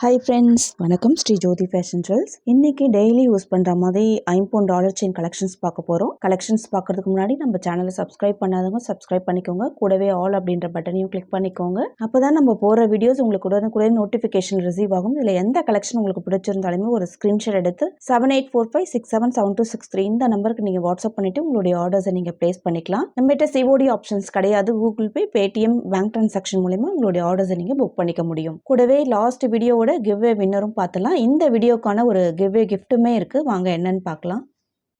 Hi friends வணக்கம். ஸ்ரீ ஜோதி fashion ட்ரெல்ஸ் இன்னைக்கு daily use பண்ணுற மாதிரி ஐம்பவுண்ட் டாலர் செயின் கலெக்ஷன்ஸ் பார்க்க போகிறோம் கலெக்ஷன்ஸ் பார்க்கறதுக்கு முன்னாடி நம்ம சேனலை சப்ஸ்கிரைப் பண்ணாதவங்க சப்ஸ்கிரைப் பண்ணிக்கோங்க. கூடவே ஆல் அப்படின்ற பட்டனையும் கிளிக் பண்ணிக்கோங்க. அப்போ தான் நம்ம போகிற வீடியோஸ் உங்களுக்கு உடனே கூட நோட்டிஃபிகேஷன் ரிசீவ் ஆகும். இதில் எந்த கலெக்ஷன் உங்களுக்கு பிடிச்சிருந்தாலுமே ஒரு ஸ்க்ரீன்ஷாட் எடுத்து seven eight four five six seven seven two six three இந்த நம்பருக்கு நீங்கள் வாட்ஸ்அப் பண்ணிவிட்டு உங்களுடைய ஆர்டர்ஸை நீங்கள் ப்ளேஸ் பண்ணிக்கலாம். நம்மகிட்ட சிஓடி ஆப்ஷன்ஸ் கிடையாது. Google Pay Paytm bank transaction மூலிமா உங்களுடைய ஆர்டர்ஸை நீங்கள் புக் பண்ணிக்க முடியும். கூடவே லாஸ்ட் வீடியோவோட கிவ்வே வின்னரும் பார்த்துலாம். இந்த வீடியோக்கான ஒரு கிவ்வே கிஃப்ட்டுமே இருக்குது வாங்க என்னன்னு பார்க்கலாம்.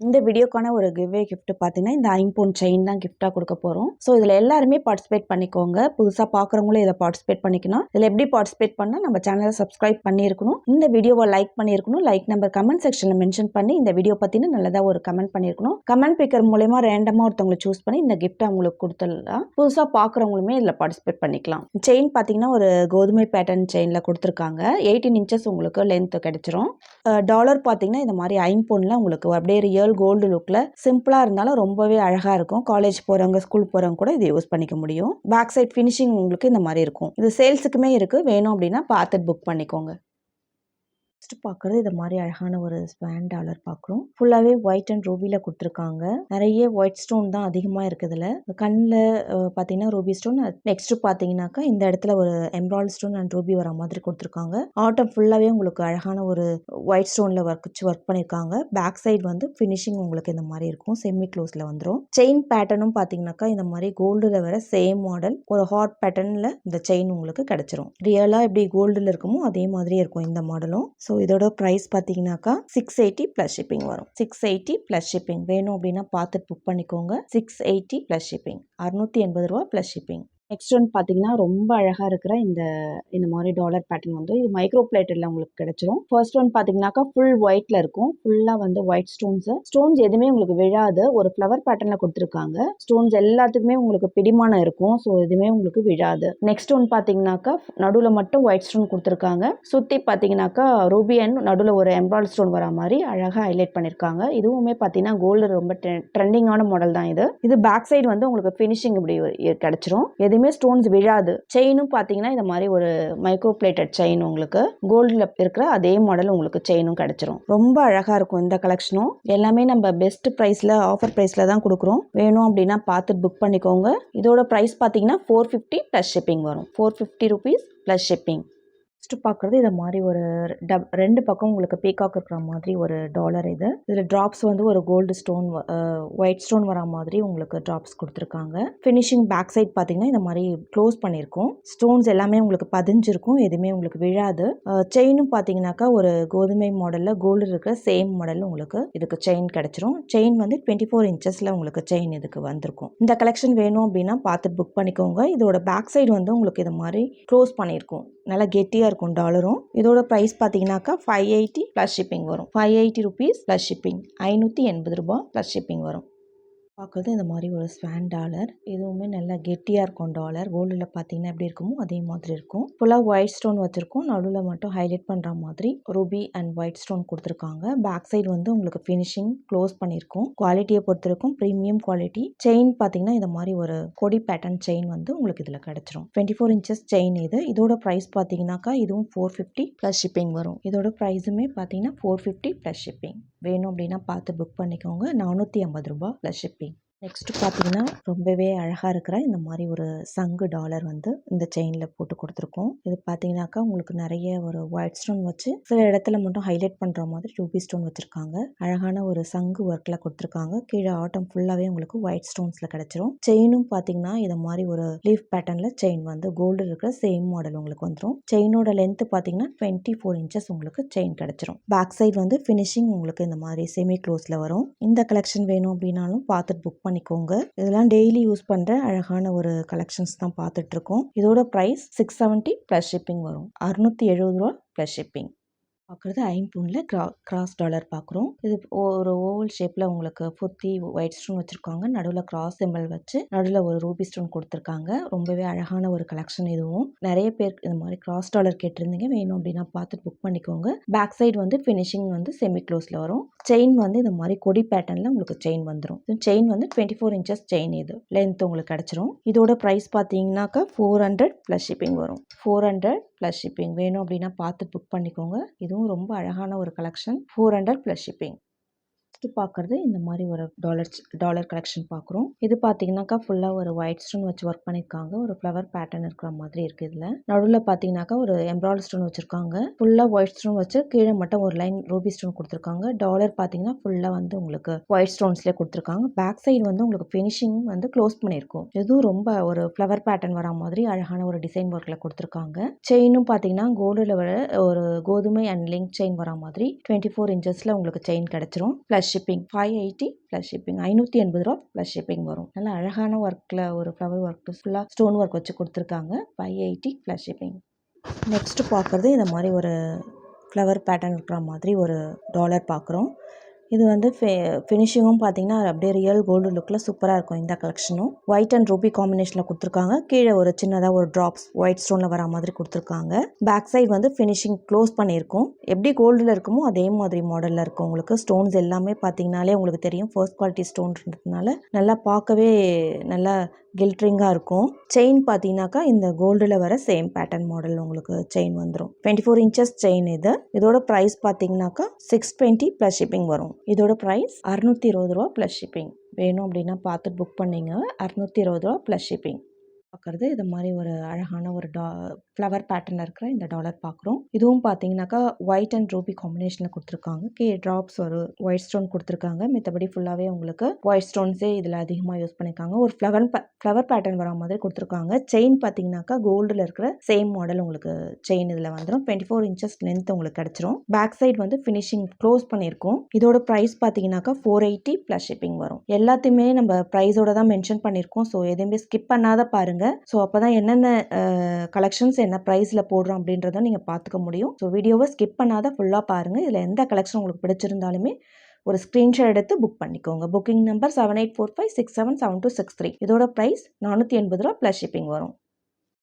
இந்த வீடியோக்கான ஒரு கிவ்வே கிஃப்ட் பார்த்தீங்கன்னா இந்த ஐம்பொன் செயின் தான் கிஃப்டாக கொடுக்க போகிறோம் ஸோ இதில் எல்லாருமே பார்ட்டிசிபேட் பண்ணிக்கோங்க. புதுசாக பார்க்குறவங்களும் இதை பார்ட்டிசிபேட் பண்ணிக்கணும் இதில் எப்படி பார்ட்டிசிபேட் பண்ணால் நம்ம சேனலை சப்ஸ்கிரைப் பண்ணியிருக்கணும். இந்த வீடியோவை லைக் பண்ணியிருக்கணும். லைக் நம்பர் கமெண்ட் செக்ஷனில் மென்ஷன் பண்ணி இந்த வீடியோ பற்றின நல்லதாக ஒரு கமெண்ட் பண்ணியிருக்கணும். கமெண்ட் பிக்கர் மூலயமா ரேண்டமாக ஒருத்தவங்களை சூஸ் பண்ணி இந்த கிஃப்ட் அவங்களுக்கு கொடுத்துடலாம். புதுசாக பார்க்குறவங்களுமே இதில் பார்ட்டிசிபேட் பண்ணிக்கலாம். செயின் பார்த்தீங்கன்னா ஒரு கோதுமை பேட்டர்ன் செயினில் கொடுத்துருக்காங்க. எயிட்டீன் இன்ச்சஸ் உங்களுக்கு லென்த் கிடைச்சிரும். டாலர் பார்த்தீங்கன்னா இந்த மாதிரி ஐம்பொன்னில் உங்களுக்கு அப்படியே ரியல் கோல்டு லுக்கில் சிம்பிளாக இருந்தாலும் ரொம்பவே அழகாக இருக்கும். காலேஜ் போகிறவங்க ஸ்கூல் போகிறவங்க கூட இதை யூஸ் பண்ணிக்க முடியும். பேக் சைட் ஃபினிஷிங் உங்களுக்கு இந்த மாதிரி இருக்கும். இது சேல்ஸுக்குமே இருக்குது வேணும் அப்படின்னா பார்த்துட்டு புக் பண்ணிக்கோங்க. நெக்ஸ்ட் பார்க்குறது இது மாதிரி அழகான ஒரு ஸ்பேன் டாலர் பார்க்குறோம் ஃபுல்லாகவே ஒயிட் அண்ட் ரூபியில் கொடுத்துருக்காங்க. நிறைய ஒயிட் ஸ்டோன் தான் அதிகமாக இருக்குதுல. கண்ணில் பார்த்தீங்கன்னா ரூபி ஸ்டோன் நெக்ஸ்ட் பார்த்தீங்கன்னாக்கா இந்த இடத்துல ஒரு எம்ப்ராய்டு ஸ்டோன் அண்ட் ரூபி வர மாதிரி கொடுத்துருக்காங்க. ஆட்டம் ஃபுல்லாகவே உங்களுக்கு அழகான ஒரு ஒயிட் ஸ்டோனில் ஒர்க் வச்சு ஒர்க் பண்ணியிருக்காங்க பேக் சைடு வந்து ஃபினிஷிங் உங்களுக்கு இந்த மாதிரி இருக்கும். செமி க்ளோஸில் வந்துடும் செயின் பேட்டர்னும் பார்த்தீங்கன்னாக்கா இந்த மாதிரி கோல்டில் வர சேம் மாடல் ஒரு ஹாட் பேட்டர்னில் இந்த செயின் உங்களுக்கு கிடைச்சிரும். ரியலாக எப்படி கோல்டில் இருக்குமோ அதே மாதிரியே இருக்கும் இந்த மாடலும் ஸோ இதோட ப்ரைஸ் பார்த்தீங்கன்னாக்கா சிக்ஸ் எயிட்டி ப்ளஸ் ஷிப்பிங் வரும். சிக்ஸ் எயிட்டி ப்ளஸ் ஷிப்பிங் வேணும் அப்படின்னா பார்த்துட்டு புக் பண்ணிக்கோங்க. சிக்ஸ் எயிட்டி ப்ளஸ் ஷிப்பிங் அறுநூற்றி எண்பது ரூபா ப்ளஸ் ஷிப்பிங் நெக்ஸ்ட் ஒன் பார்த்தீங்கன்னா ரொம்ப அழகாக இருக்கிற இந்த இந்த மாதிரி டாலர் பேட்டர்ன் வந்து இது மைக்ரோ பிளேட்டில் உங்களுக்கு கிடைச்சிரும். ஃபர்ஸ்ட் ஒன் பார்த்தீங்கன்னாக்கா ஃபுல் ஒயிட்டில் இருக்கும். ஃபுல்லாக வந்து ஒயிட் ஸ்டோன்ஸு ஸ்டோன்ஸ் எதுவுமே உங்களுக்கு விழாது. ஒரு ஃப்ளவர் பேட்டர்னில் கொடுத்துருக்காங்க. ஸ்டோன்ஸ் எல்லாத்துக்குமே உங்களுக்கு பிடிமானம் இருக்கும். ஸோ எதுவுமே உங்களுக்கு விழாது. நெக்ஸ்ட் ஒன் பார்த்தீங்கன்னாக்கா நடுவில் மட்டும் ஒயிட் ஸ்டோன் கொடுத்துருக்காங்க. சுற்றி பார்த்தீங்கன்னாக்கா ரூபி அண்ட் நடுவில் ஒரு எம்ப்ராய்டர் ஸ்டோன் வர மாதிரி அழகாக ஹைலைட் பண்ணியிருக்காங்க இதுவுமே பார்த்தீங்கன்னா கோல்டு ரொம்ப ட்ரெண்டிங்கான மாடல் தான் இது. இது பேக் சைடு வந்து உங்களுக்கு ஃபினிஷிங் இப்படி கிடைச்சிரும். எதுவுமே ஸ்டோன்ஸ் விழாது. செயினும் பார்த்தீங்கன்னா இந்த மாதிரி ஒரு மைக்ரோ பிளேட்டட் செயின் உங்களுக்கு. கோல்டில் இருக்கிற அதே மாடல் உங்களுக்கு செயினும் கிடைச்சிரும். ரொம்ப அழகாக இருக்கும் இந்த கலெக்ஷனும் எல்லாமே நம்ம பெஸ்ட் ப்ரைஸில் ஆஃபர் ப்ரைஸில் தான் கொடுக்குறோம். வேணும் அப்படின்னா பார்த்து புக் பண்ணிக்கோங்க. இதோட ப்ரைஸ் பார்த்தீங்கன்னா ஃபோர் ஃபிஃப்டி ப்ளஸ் ஷிப்பிங் வரும். Four fifty rupees plus shipping next பார்க்குறது இதை மாதிரி ஒரு டப் ரெண்டு பக்கம் உங்களுக்கு பீகாக் இருக்கிற மாதிரி ஒரு டாலர் இது. இதில் ட்ராப்ஸ் வந்து ஒரு கோல்டு ஸ்டோன் ஒயிட் ஸ்டோன் வரா மாதிரி உங்களுக்கு ட்ராப்ஸ் கொடுத்துருக்காங்க. ஃபினிஷிங் பேக் சைட் பார்த்தீங்கன்னா இந்த மாதிரி க்ளோஸ் பண்ணியிருக்கோம். ஸ்டோன்ஸ் எல்லாமே உங்களுக்கு பதிஞ்சிருக்கும் எதுவுமே உங்களுக்கு விழாது. செயினும் பார்த்தீங்கன்னாக்கா ஒரு கோதுமை மாடலில் கோல்டு இருக்கிற சேம் மாடலில் உங்களுக்கு இதுக்கு செயின் கிடைச்சிரும். செயின் வந்து டுவெண்ட்டி ஃபோர் இன்ச்சஸில் உங்களுக்கு செயின் இதுக்கு வந்திருக்கும். இந்த கலெக்ஷன் வேணும் அப்படின்னா பார்த்து புக் பண்ணிக்கோங்க. இதோட பேக் சைடு வந்து உங்களுக்கு இது மாதிரி க்ளோஸ் பண்ணியிருக்கும். நல்லா கெட்டியாக இருக்கும் டாலரும் இதோட ப்ரைஸ் பார்த்தீங்கன்னாக்கா ஃபைவ் எயிட்டி ப்ளஸ் ஷிப்பிங் வரும். Five eighty rupees plus shipping ஐநூற்றி எண்பது ரூபா ப்ளஸ் ஷிப்பிங் வரும். பார்க்குறது இந்த மாதிரி ஒரு ஸ்வான் டாலர் இதுவுமே நல்லா கெட்டியாக இருக்கும் டாலர் கோல்டில் பார்த்தீங்கன்னா எப்படி இருக்குமோ அதே மாதிரி இருக்கும். ஃபுல்லாக ஒயிட் ஸ்டோன் வச்சுருக்கோம். நடுவில் மட்டும் ஹைலைட் பண்ணுற மாதிரி ரூபி அண்ட் ஒயிட் ஸ்டோன் கொடுத்துருக்காங்க. பேக் சைடு வந்து உங்களுக்கு ஃபினிஷிங் க்ளோஸ் பண்ணியிருக்கும். குவாலிட்டியை பொறுத்திருக்கும். ப்ரீமியம் குவாலிட்டி செயின் பார்த்தீங்கன்னா இந்த மாதிரி ஒரு கொடி பேட்டர்ன் செயின் வந்து உங்களுக்கு இதில் கிடச்சிரும். டுவெண்ட்டி ஃபோர் இன்ச்சஸ் செயின் இது. இதோட ப்ரைஸ் பார்த்தீங்கன்னாக்கா இதுவும் ஃபோர் ஃபிஃப்டி ப்ளஸ் ஷிப்பிங் வரும். இதோட ப்ரைஸுமே பார்த்தீங்கன்னா ஃபோர் ஃபிஃப்டி ப்ளஸ் ஷிப்பிங் வேணும் அப்படின்னா பார்த்து புக் பண்ணிக்கோங்க. நானூற்றி ஐம்பது ரூபா ப்ளஸ் ஷிப்பிங் நெக்ஸ்ட் பார்த்தீங்கன்னா ரொம்பவே அழகாக இருக்கிற இந்த மாதிரி ஒரு சங்கு டாலர் வந்து இந்த செயினில் போட்டு கொடுத்துருக்கோம். இது பார்த்தீங்கன்னாக்கா உங்களுக்கு நிறைய ஒரு ஒயிட் ஸ்டோன் வச்சு சில இடத்துல மட்டும் ஹைலைட் பண்ணுற மாதிரி ரூபி ஸ்டோன் வச்சுருக்காங்க. அழகான ஒரு சங்கு ஒர்க்கில் கொடுத்துருக்காங்க. கீழே ஆட்டம் ஃபுல்லாகவே உங்களுக்கு ஒயிட் ஸ்டோன்ஸில் கிடச்சிரும். செயினும் பார்த்தீங்கன்னா இதை மாதிரி ஒரு லீஃப் பேட்டர்னில் செயின் வந்து கோல்டு இருக்கிற சேம் மாடல் உங்களுக்கு வந்துடும் செயினோட லென்த்து பார்த்தீங்கன்னா டுவெண்ட்டி ஃபோர் இன்ச்சஸ் உங்களுக்கு செயின் கிடச்சிரும். பேக் சைடு வந்து ஃபினிஷிங் உங்களுக்கு இந்த மாதிரி செமி க்ளோஸில் வரும். இந்த கலெக்ஷன் வேணும் அப்படின்னாலும் பார்த்துட்டு புக் பண்ணிக்கோங்க. இதெல்லாம் டெய்லி யூஸ் பண்ணுற அழகான ஒரு கலெக்ஷன்ஸ் தான் பார்த்துட்ருக்கோம் இதோட price six seventy plus shipping வரும். அறுநூற்றி எழுபது ரூபா ப்ளஸ் ஷிப்பிங் பார்க்குறது ஐம்பூனில் கிரா கிராஸ் டாலர் பார்க்குறோம் இது ஒரு ஓவல் ஷேப்பில் உங்களுக்கு ஃபுத்தி ஒயிட் ஸ்டோன் வச்சுருக்காங்க. நடுவில் கிராஸ் சிம்பிள் வச்சு நடுவில் ஒரு ரூபி ஸ்டோன் கொடுத்துருக்காங்க. ரொம்பவே அழகான ஒரு கலெக்ஷன் இதுவும். நிறைய பேர் இந்த மாதிரி கிராஸ் டாலர் கேட்டிருந்தீங்க. வேணும் அப்படின்னா பார்த்துட்டு புக் பண்ணிக்கோங்க. பேக் சைடு வந்து ஃபினிஷிங் வந்து செமி க்ளோஸில் வரும். செயின் வந்து இந்த மாதிரி கொடி பேட்டர்னில் உங்களுக்கு செயின் வந்துடும் செயின் வந்து டுவெண்ட்டி ஃபோர் இன்ச்சஸ் செயின் இது. லென்த் உங்களுக்கு கிடச்சிரும். இதோட ப்ரைஸ் பார்த்தீங்கன்னாக்கா ஃபோர் ஹண்ட்ரட் ப்ளஸ் ஷிப்பிங் வரும். ஃபோர் ஹண்ட்ரட் ப்ளஸ் ஷிப்பிங் வேணும் அப்படின்னா பார்த்து புக் பண்ணிக்கோங்க. இதுவும் ரொம்ப அழகான ஒரு collection four hundred plus shipping first பார்க்குறது இந்த மாதிரி ஒரு டாலர் டாலர் கலெக்ஷன் பார்க்குறோம் இது பார்த்தீங்கன்னாக்கா ஃபுல்லாக ஒரு ஒயிட் ஸ்டோன் வச்சு ஒர்க் பண்ணியிருக்காங்க ஒரு ஃப்ளவர் பேட்டர்ன் இருக்கிற மாதிரி இருக்குது இதில். நடுவில் பார்த்தீங்கன்னாக்கா ஒரு எம்ப்ராய்டரி ஸ்டோன் வச்சுருக்காங்க. ஃபுல்லாக ஒயிட் ஸ்டோன் வச்சு கீழே மட்டும் ஒரு லைன் ரூபி ஸ்டோன் கொடுத்துருக்காங்க. டாலர் பார்த்தீங்கன்னா ஃபுல்லாக வந்து உங்களுக்கு ஒயிட் ஸ்டோன்ஸ்லேயே கொடுத்துருக்காங்க. பேக் சைடு வந்து உங்களுக்கு ஃபினிஷிங் வந்து க்ளோஸ் பண்ணியிருக்கும் இதுவும் ரொம்ப ஒரு ஃப்ளவர் பேட்டர்ன் வரா மாதிரி அழகான ஒரு டிசைன் ஒர்க்கில் கொடுத்துருக்காங்க. செயினும் பார்த்தீங்கன்னா கோல்டில் வர ஒரு கோதுமை அண்ட் லிங்க் செயின் வரா மாதிரி டுவெண்ட்டி ஃபோர் இன்ச்சஸில் உங்களுக்கு செயின் கிடச்சிரும். Plus shipping five eighty plus shipping ஐநூற்றி எண்பது ரூபா ப்ளஸ் ஷிப்பிங் வரும். நல்லா அழகான ஒர்க்கில் ஒரு ஃப்ளவர் ஒர்க் ஃபுல்லாக ஸ்டோன் ஒர்க் வச்சு கொடுத்துருக்காங்க. Five eighty plus shipping next பார்க்குறது இந்த மாதிரி ஒரு ஃப்ளவர் பேட்டர்ன் இருக்கிற மாதிரி ஒரு டாலர் பார்க்குறோம் இது வந்து ஃபே ஃபினிஷிங்கும் பார்த்தீங்கன்னா அப்படியே ரியல் கோல்டு லுக்கில் சூப்பராக இருக்கும் இந்த கலெக்ஷனும் ஒயிட் அண்ட் ரூபி காம்பினேஷனில் கொடுத்துருக்காங்க. கீழே ஒரு சின்னதாக ஒரு ட்ராப்ஸ் ஒயிட் ஸ்டோனில் வர மாதிரி கொடுத்துருக்காங்க. பேக் சைடு வந்து ஃபினிஷிங் க்ளோஸ் பண்ணியிருக்கும். எப்படி கோல்டில் இருக்குமோ அதே மாதிரி மாடலில் இருக்கும் உங்களுக்கு. ஸ்டோன்ஸ் எல்லாமே பார்த்தீங்கனாலே உங்களுக்கு தெரியும். ஃபர்ஸ்ட் குவாலிட்டி ஸ்டோன்றதுனால நல்லா பார்க்கவே நல்லா கில்ட்ரிங்காக இருக்கும். செயின் பார்த்தீங்கன்னாக்கா இந்த கோல்டில் வர சேம் பேட்டர்ன் மாடல் உங்களுக்கு செயின் வந்துடும் டுவெண்ட்டி ஃபோர் இன்ச்சஸ் செயின் இது. இதோட ப்ரைஸ் பார்த்தீங்கன்னாக்கா சிக்ஸ் டுவெண்ட்டி ப்ளஸ் ஷிப்பிங் வரும். இதோட ப்ரைஸ் அறுநூற்றி இருபது ரூபா ப்ளஸ் ஷிப்பிங் வேணும் அப்படின்னா பார்த்து புக் பண்ணிங்க. அறுநூற்றி இருபது ரூபா ப்ளஸ் ஷிப்பிங் பார்க்குறது இது மாதிரி ஒரு அழகான ஒரு டா ஃப்ளவர் பேட்டர்ன் இருக்கிற இந்த டாலர் பார்க்குறோம் இதுவும் பார்த்தீங்கன்னாக்கா ஒயிட் அண்ட் ரூபி காம்பினேஷனில் கொடுத்துருக்காங்க. கே ட்ராப்ஸ் ஒரு ஒயிட் ஸ்டோன் கொடுத்துருக்காங்க. மித்தபடி ஃபுல்லாகவே உங்களுக்கு ஒயிட் ஸ்டோன்ஸே இதில் அதிகமாக யூஸ் பண்ணியிருக்காங்க ஒரு ஃப்ளவர் ஃப்ளவர் பேட்டர்ன் வர மாதிரி கொடுத்துருக்காங்க. செயின் பார்த்தீங்கன்னாக்கா கோல்டில் இருக்கிற சேம் மாடல் உங்களுக்கு செயின் இதில் வந்துடும் டுவெண்ட்டி ஃபோர் இன்ச்சஸ் லென்த் உங்களுக்கு கிடச்சிரும். பேக் சைடு வந்து ஃபினிஷிங் க்ளோஸ் பண்ணியிருக்கோம் இதோட ப்ரைஸ் பார்த்தீங்கன்னாக்கா ஃபோர் எயிட்டி ப்ளஸ் ஷிப்பிங் வரும். எல்லாத்தையுமே நம்ம ப்ரைஸோட தான் மென்ஷன் பண்ணியிருக்கோம் ஸோ எதுவுமே ஸ்கிப் பண்ணாத பாருங்கள் ஸோ அப்போ தான் என்னென்ன கலெக்ஷன்ஸ் என்ன ப்ரைஸில் போடுறோம் அப்படின்றத நீங்கள் பார்த்துக்க முடியும். ஸோ வீடியோவை ஸ்கிப் பண்ணாத ஃபுல்லாக பாருங்கள் இதில் எந்த கலெக்ஷன் உங்களுக்கு பிடிச்சிருந்தாலுமே ஒரு ஸ்க்ரீன்ஷாட் எடுத்து புக் பண்ணிக்கோங்க. Booking number seven eight four five six seven seven two six three இதோட ப்ரைஸ் நானூற்றி எண்பது ரூபா ப்ளஸ் ஷிப்பிங் வரும்.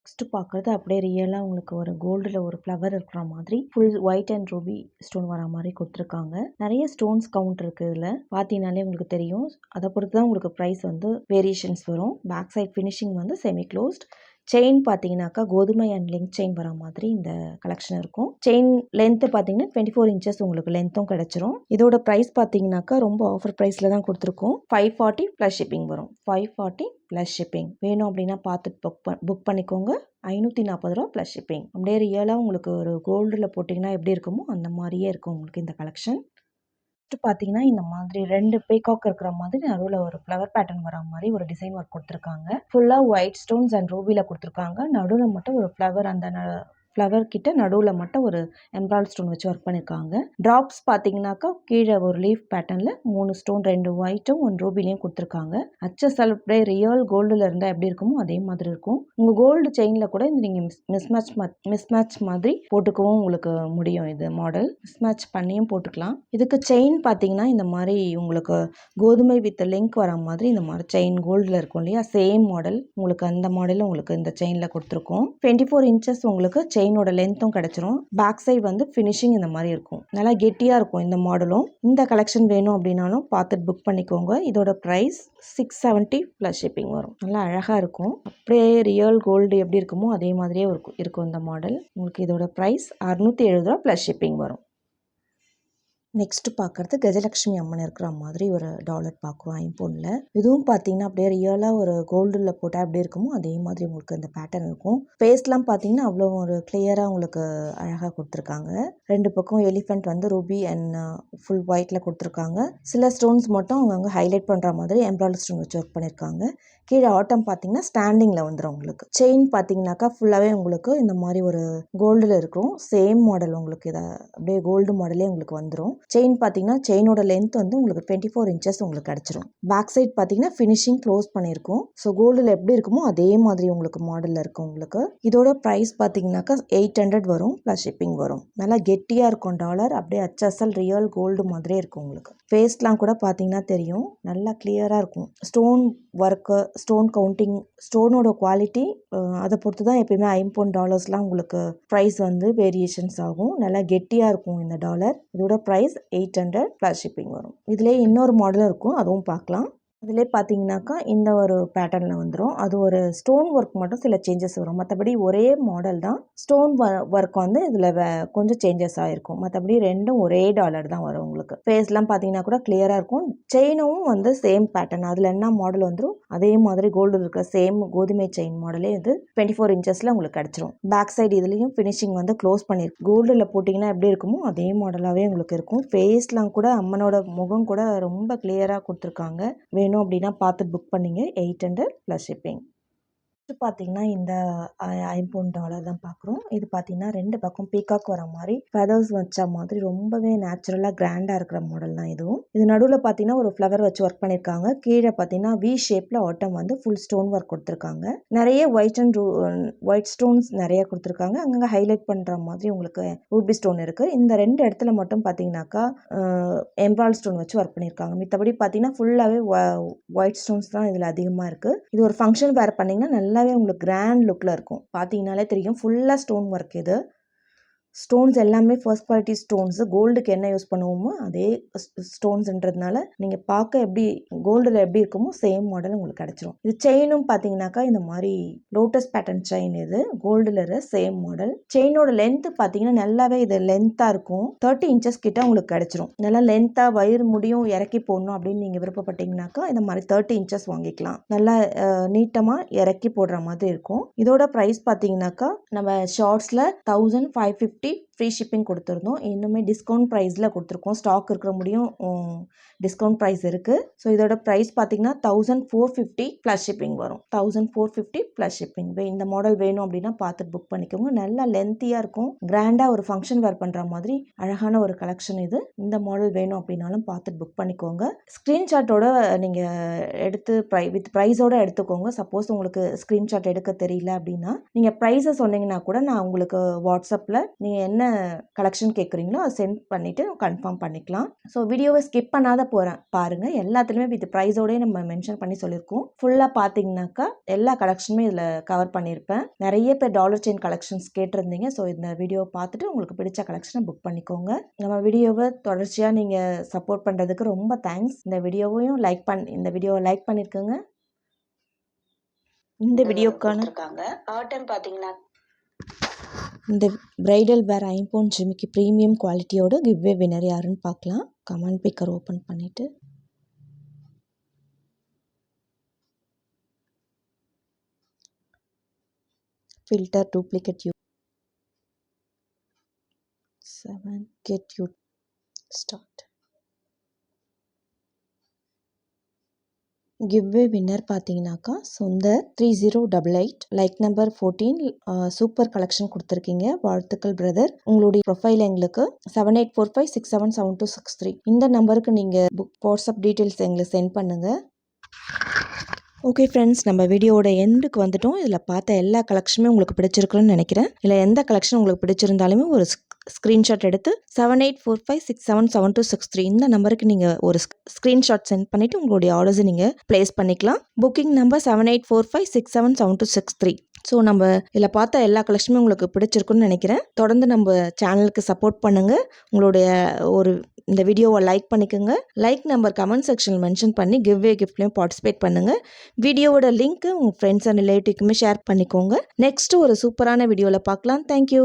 நெக்ஸ்ட்டு பார்க்குறது அப்படியே ரியலாக உங்களுக்கு ஒரு கோல்டில் ஒரு ஃப்ளவர் இருக்கிற மாதிரி full white and ruby stone வர மாதிரி கொடுத்துருக்காங்க. நிறைய ஸ்டோன்ஸ் கவுண்ட் இருக்கு இதில். பார்த்தீங்கனாலே உங்களுக்கு தெரியும். அதை பொறுத்து தான் உங்களுக்கு ப்ரைஸ் வந்து வேரியேஷன்ஸ் வரும். பேக் சைட் ஃபினிஷிங் வந்து செமி க்ளோஸ்ட் செயின் பார்த்தீங்கன்னாக்கா கோதுமை அண்ட் லிங்க் செயின் வர மாதிரி இந்த கலெக்ஷன் இருக்கும். செயின் லென்த்து பார்த்தீங்கன்னா டுவெண்ட்டி ஃபோர் இன்ச்சஸ் உங்களுக்கு லென்த்தும் கிடச்சிரும். இதோட ப்ரைஸ் பார்த்தீங்கன்னாக்கா ரொம்ப ஆஃபர் ப்ரைஸில் தான் கொடுத்துருக்கோம். ஃபைவ் ஃபார்ட்டி ப்ளஸ் ஷிப்பிங் வரும். ஃபைவ் ஃபார்ட்டி ப்ளஸ் ஷிப்பிங் வேணும் அப்படின்னா பார்த்துட்டு புக் புக் பண்ணிக்கோங்க. ஐநூற்றி நாற்பது ரூபா ப்ளஸ் ஷிப்பிங் அப்படியே ரியலாக உங்களுக்கு ஒரு கோல்டில் போட்டிங்கன்னா எப்படி இருக்குமோ அந்த மாதிரியே இருக்கும் உங்களுக்கு இந்த கலெக்ஷன் நெக்ஸ்ட் பார்த்தீங்கன்னா இந்த மாதிரி ரெண்டு பேக்காக் இருக்கிற மாதிரி நடுவில் ஒரு ஃப்ளவர் பேட்டர்ன் வரா மாதிரி ஒரு டிசைன் ஒர்க் கொடுத்துருக்காங்க. ஃபுல்லாக ஒயிட் ஸ்டோன்ஸ் அண்ட் ரூபியில் கொடுத்துருக்காங்க. நடுவில் மட்டும் ஒரு ஃப்ளவர் அந்த ஃப்ளவர் கிட்ட நடுவில் மட்டும் ஒரு எம்ப்ராய்ட் ஸ்டோன் வச்சு ஒர்க் பண்ணியிருக்காங்க ட்ராப்ஸ் பார்த்தீங்கன்னாக்கா கீழே ஒரு லீஃப் பேட்டர்னில் மூணு ஸ்டோன் ரெண்டு ஒயிட்டும் ஒன் ரூபிலையும் கொடுத்துருக்காங்க. அச்சசல் அப்படியே ரியல் கோல்டில் இருந்தால் எப்படி இருக்குமோ அதே மாதிரி இருக்கும். உங்கள் கோல்டு செயினில் கூட இந்த நீங்கள் மிஸ் மிஸ்மேட்ச் மிஸ்மேட்ச் மாதிரி போட்டுக்கவும் உங்களுக்கு முடியும். இது மாடல் மிஸ்மேட்ச் பண்ணியும் போட்டுக்கலாம். இதுக்கு செயின் பார்த்தீங்கன்னா இந்த மாதிரி உங்களுக்கு கோதுமை வித் லிங்க் வர மாதிரி இந்த மாதிரி செயின் கோல்டில் இருக்கும் இல்லையா? சேம் மாடல் உங்களுக்கு அந்த மாடல் உங்களுக்கு இந்த செயினில் கொடுத்துருக்கோம். டுவெண்ட்டி ஃபோர் இன்ச்சஸ் உங்களுக்கு செயின் செயினோட லென்த்தும் கிடச்சிரும். பேக் சைடு வந்து ஃபினிஷிங் இந்த மாதிரி இருக்கும். நல்லா கெட்டியாக இருக்கும் இந்த மாடலும். இந்த கலெக்ஷன் வேணும் அப்படின்னாலும் பார்த்துட்டு புக் பண்ணிக்கோங்க. இதோட price six seventy plus shipping வரும். நல்லா அழகாக இருக்கும். அப்படியே ரியல் கோல்டு எப்படி இருக்குமோ அதே மாதிரியே இருக்கும் இருக்கும் இந்த மாடல் உங்களுக்கு இதோட ப்ரைஸ் அறுநூற்றி எழுபது ரூபா ப்ளஸ் ஷிப்பிங் வரும். நெக்ஸ்ட் பார்க்குறது கஜலட்சுமி அம்மன் இருக்கிற மாதிரி ஒரு டாலர் பார்க்குறோம் ஐம்பொன்னில். இதுவும் பார்த்தீங்கன்னா அப்படியே ரியலாக ஒரு கோல்டில் போட்டால் எப்படி இருக்குமோ அதே மாதிரி உங்களுக்கு அந்த பேட்டர்ன் இருக்கும். ஃபேஸ்லாம் பார்த்தீங்கன்னா அவ்வளோ ஒரு கிளியராக உங்களுக்கு அழகாக கொடுத்துருக்காங்க. ரெண்டு பக்கம் எலிஃபெண்ட் வந்து ரூபி அண்ட் ஃபுல் ஒயிட்டில் கொடுத்துருக்காங்க. சில ஸ்டோன்ஸ் மட்டும் அவங்க ஹைலைட் பண்ணுற மாதிரி எம்ப்ராய்டரி ஸ்டோன் வச்சு ஒர்க் பண்ணியிருக்காங்க கீழே ஆட்டம் பார்த்தீங்கன்னா ஸ்டாண்டிங்கில் வந்துடும் உங்களுக்கு. செயின் பார்த்தீங்கன்னாக்கா ஃபுல்லாகவே உங்களுக்கு இந்த மாதிரி ஒரு கோல்டில் இருக்கும். சேம் மாடல் உங்களுக்கு இதை அப்படியே கோல்டு மாடலே உங்களுக்கு வந்துடும் செயின் பார்த்தீங்கன்னா செயினோட லென்த் வந்து உங்களுக்கு டுவெண்ட்டி ஃபோர் இன்ச்சஸ் உங்களுக்கு கிடச்சிரும். பேக் சைட் பார்த்தீங்கன்னா ஃபினிஷிங் க்ளோஸ் பண்ணியிருக்கும் ஸோ கோல்டில் எப்படி இருக்குமோ அதே மாதிரி உங்களுக்கு மாடலில் இருக்கும் உங்களுக்கு. இதோட ப்ரைஸ் பார்த்தீங்கன்னாக்கா எயிட் ஹண்ட்ரட் வரும் ப்ளஸ் ஷிப்பிங் வரும். நல்லா கெட்டியாக இருக்கும் டாலர் அப்படியே அச்சசல் ரியல் கோல்டு மாதிரியே இருக்கும் உங்களுக்கு. ஃபேஸ்லாம் கூட பார்த்தீங்கன்னா தெரியும். நல்லா கிளியராக இருக்கும். ஸ்டோன் ஒர்க்கு ஸ்டோன் கவுண்டிங் ஸ்டோனோட குவாலிட்டி அதை பொறுத்து தான் எப்பயுமே ஐம்பொன் டாலர்ஸ்லாம் உங்களுக்கு ப்ரைஸ் வந்து வேரியேஷன்ஸ் ஆகும். நல்லா கெட்டியாக இருக்கும் இந்த டாலர் இதோட price eight hundred plus shipping வரும். இதுலேயே இன்னொரு மாடலும் இருக்கும். அதுவும் பார்க்கலாம். அதிலே பார்த்தீங்கன்னாக்கா இந்த ஒரு பேட்டர்னில் வந்துடும் அது ஒரு ஸ்டோன் ஒர்க் மட்டும் சில சேஞ்சஸ் வரும். மற்றபடி ஒரே மாடல் தான். ஸ்டோன் ஒர்க் வந்து இதில் கொஞ்சம் சேஞ்சஸ் ஆகிருக்கும் மற்றபடி ரெண்டும் ஒரே டாலர் தான் வரும் உங்களுக்கு. ஃபேஸ்லாம் பார்த்தீங்கன்னா கூட கிளியராக இருக்கும். செயினும் வந்து சேம் பேட்டர்ன் அதில் என்ன மாடல் வந்துடும் அதே மாதிரி கோல்டு இருக்கிற சேம் கோதுமை செயின் மாடலே இது டுவெண்ட்டி ஃபோர் இன்ச்சஸில் உங்களுக்கு கிடச்சிரும். பேக் சைடு இதுலேயும் ஃபினிஷிங் வந்து க்ளோஸ் பண்ணியிருக்கு கோல்டில் போட்டிங்கன்னா எப்படி இருக்குமோ அதே மாடலாகவே உங்களுக்கு இருக்கும். ஃபேஸ்லாம் கூட அம்மனோட முகம் கூட ரொம்ப கிளியராக கொடுத்துருக்காங்க. வேணும் அப்படின்னா பார்த்து புக் பண்ணிங்க eight hundred plus shipping first பார்த்தீங்கன்னா இந்த ஐம்பொன் டாலர் தான் பார்க்குறோம் இது பார்த்தீங்கன்னா ரெண்டு பக்கம் பீகாக் வர மாதிரி ஃபெதர்ஸ் வச்ச மாதிரி ரொம்பவே நேச்சுரலாக கிராண்டாக இருக்கிற மாடல் தான் இதுவும் இது நடுவில் பார்த்தீங்கன்னா ஒரு ஃப்ளவர் வச்சு ஒர்க் பண்ணியிருக்காங்க கீழே பார்த்தீங்கன்னா வி ஷேப்பில் ஆட்டம் வந்து ஃபுல் ஸ்டோன் ஒர்க் கொடுத்துருக்காங்க. நிறைய ஒயிட் அண்ட் ரூ ஒயிட் ஸ்டோன்ஸ் நிறைய கொடுத்துருக்காங்க. அங்கங்கே ஹைலைட் பண்ணுற மாதிரி உங்களுக்கு ரூபி ஸ்டோன் இருக்குது இந்த ரெண்டு இடத்துல மட்டும் பார்த்தீங்கன்னாக்கா எம்ப்ராய்ட் ஸ்டோன் வச்சு ஒர்க் பண்ணியிருக்காங்க மித்தபடி பார்த்தீங்கன்னா ஃபுல்லாகவே ஒயிட் ஸ்டோன்ஸ் தான் இதில் அதிகமாக இருக்குது இது ஒரு ஃபங்க்ஷன் வேர் பண்ணிங்கன்னா நல்லாவே உங்களுக்கு கிராண்ட் லுக்கில் இருக்கும். பார்த்தீங்கனாலே தெரியும். ஃபுல்லாக ஸ்டோன் ஒர்க் இது. ஸ்டோன்ஸ் எல்லாமே ஃபர்ஸ்ட் குவாலிட்டி ஸ்டோன்ஸு கோல்டுக்கு என்ன யூஸ் பண்ணுவோமோ அதே ஸ்டோன்ஸ்ன்றதுனால நீங்கள் பார்க்க எப்படி கோல்டில் எப்படி இருக்குமோ சேம் மாடல் உங்களுக்கு கிடச்சிரும். இது செயினும் பார்த்தீங்கன்னாக்கா இந்த மாதிரி லோட்டஸ் பேட்டர்ன் செயின் இது. கோல்டில் இருக்கிற சேம் மாடல் செயினோட லென்த்து பார்த்தீங்கன்னா நல்லாவே இது லென்த்தாக இருக்கும். தேர்ட்டி இன்ச்சஸ் கிட்ட உங்களுக்கு கிடச்சிரும். நல்லா லென்த்தாக வயிறு முடியும் இறக்கி போடணும் அப்படின்னு நீங்கள் விருப்பப்பட்டீங்கன்னாக்கா இந்த மாதிரி தேர்ட்டி இன்ச்சஸ் வாங்கிக்கலாம். நல்லா நீட்டமாக இறக்கி போடுற மாதிரி இருக்கும். இதோட ப்ரைஸ் பார்த்தீங்கன்னாக்கா நம்ம ஷார்ட்ஸில் தௌசண்ட் ஃபைவ் ஃபிஃப்டி ಬಿಟ್ಟು ஃப்ரீ ஷிப்பிங் கொடுத்துருந்தோம். இன்னுமே டிஸ்கவுண்ட் ப்ரைஸில் கொடுத்துருக்கோம். ஸ்டாக் இருக்கிற முடியும் டிஸ்கவுண்ட் ப்ரைஸ் இருக்குது ஸோ இதோட ப்ரைஸ் பார்த்தீங்கன்னா thousand four fifty plus shipping வரும். Thousand four fifty plus shipping இந்த மாடல் வேணும் அப்படின்னா பார்த்துட்டு புக் பண்ணிக்கோங்க. நல்லா லென்த்தியாக இருக்கும். கிராண்டாக ஒரு ஃபங்க்ஷன் வேர் பண்ணுற மாதிரி அழகான ஒரு கலெக்ஷன் இது. இந்த மாடல் வேணும் அப்படின்னாலும் பார்த்துட்டு புக் பண்ணிக்கோங்க. ஸ்க்ரீன்ஷாட்டோட நீங்கள் எடுத்து ப்ரை வித் ப்ரைஸோடு எடுத்துக்கோங்க. சப்போஸ் உங்களுக்கு ஸ்க்ரீன்ஷாட் எடுக்க தெரியல அப்படின்னா நீங்கள் ப்ரைஸை சொன்னீங்கன்னா கூட நான் உங்களுக்கு வாட்ஸ்அப்பில் நீங்கள் என்ன கலெக்ஷன் கேட்குறீங்களோ அதை சென்ட் பண்ணிவிட்டு கன்ஃபார்ம் பண்ணிக்கலாம். ஸோ வீடியோவை ஸ்கிப் பண்ணாத போகிறேன் பாருங்கள் எல்லாத்துலேயுமே வித் ப்ரைஸோடய நம்ம மென்ஷன் பண்ணி சொல்லியிருக்கோம். ஃபுல்லாக பார்த்தீங்கன்னாக்கா எல்லா கலெக்ஷனுமே இதில் கவர் பண்ணியிருப்பேன். நிறைய பேர் டாலர் செயின் கலெக்ஷன்ஸ் கேட்டிருந்தீங்க. ஸோ இந்த வீடியோவை பார்த்துட்டு உங்களுக்கு பிடிச்ச கலெக்ஷனை புக் பண்ணிக்கோங்க. நம்ம வீடியோவை தொடர்ச்சியாக நீங்கள் சப்போர்ட் பண்ணுறதுக்கு ரொம்ப தேங்க்ஸ் இந்த வீடியோவையும் லைக் பண் இந்த வீடியோவை லைக் பண்ணியிருக்கோங்க இந்த வீடியோக்கான ஆட்டம் பார்த்தீங்கன்னா இந்த பிரைடல் வேர் ஐம்போன் ஜிமிக்கி ப்ரீமியம் குவாலிட்டியோட கிவ்வே வினர் யாருன்னு பார்க்கலாம். கமெண்ட் பிக்கர் ஓப்பன் பண்ணிவிட்டு filter duplicate you seven get you start giveaway winner பார்த்தீங்கன்னாக்கா சொந்த three zero double eight like number fourteen super collection கொடுத்துருக்கீங்க. வாழ்த்துக்கள் பிரதர் உங்களுடைய ப்ரொஃபைல் எங்களுக்கு seven eight four five six seven seven two six three இந்த நம்பருக்கு நீங்கள் புக் வாட்ஸ்அப் டீட்டெயில்ஸ் எங்களுக்கு சென்ட் பண்ணுங்கள் ஓகே ஃப்ரெண்ட்ஸ் நம்ம வீடியோட எண்டுக்கு வந்துட்டோம். இதில் பார்த்த எல்லா கலெக்ஷனுமே உங்களுக்கு பிடிச்சிருக்குன்னு நினைக்கிறேன். இல்லை எந்த கலெக்ஷன் உங்களுக்கு பிடிச்சிருந்தாலுமே ஒரு ஸ்க்ரீன்ஷாட் எடுத்து seven eight four five six seven seven two six three இந்த நம்பருக்கு நீங்கள் ஒரு ஸ்க்ரீன்ஷாட் சென்ட் பண்ணிவிட்டு உங்களுடைய ஆர்டர்ஸை நீங்கள் ப்ளேஸ் பண்ணிக்கலாம். Booking number seven eight four five six seven seven two six three so நம்ம இதில் பார்த்த எல்லா கலெக்ஷனுமே உங்களுக்கு பிடிச்சிருக்குன்னு நினைக்கிறேன். தொடர்ந்து நம்ம சேனலுக்கு சப்போர்ட் பண்ணுங்கள் உங்களுடைய ஒரு இந்த வீடியோவை லைக் பண்ணிக்கோங்க. லைக் நம்பர் கமெண்ட் செக்ஷனில் மென்ஷன் பண்ணி கிவ்வே கிஃப்ட்லேயும் பார்ட்டிசிபேட் பண்ணுங்கள் வீடியோவோட லிங்க்கு உங்கள் ஃப்ரெண்ட்ஸ் அண்ட் ரிலேட்டிவ்க்குமே ஷேர் பண்ணிக்கோங்க. நெக்ஸ்ட்டு ஒரு சூப்பரான வீடியோவில் பார்க்கலாம் தேங்க்யூ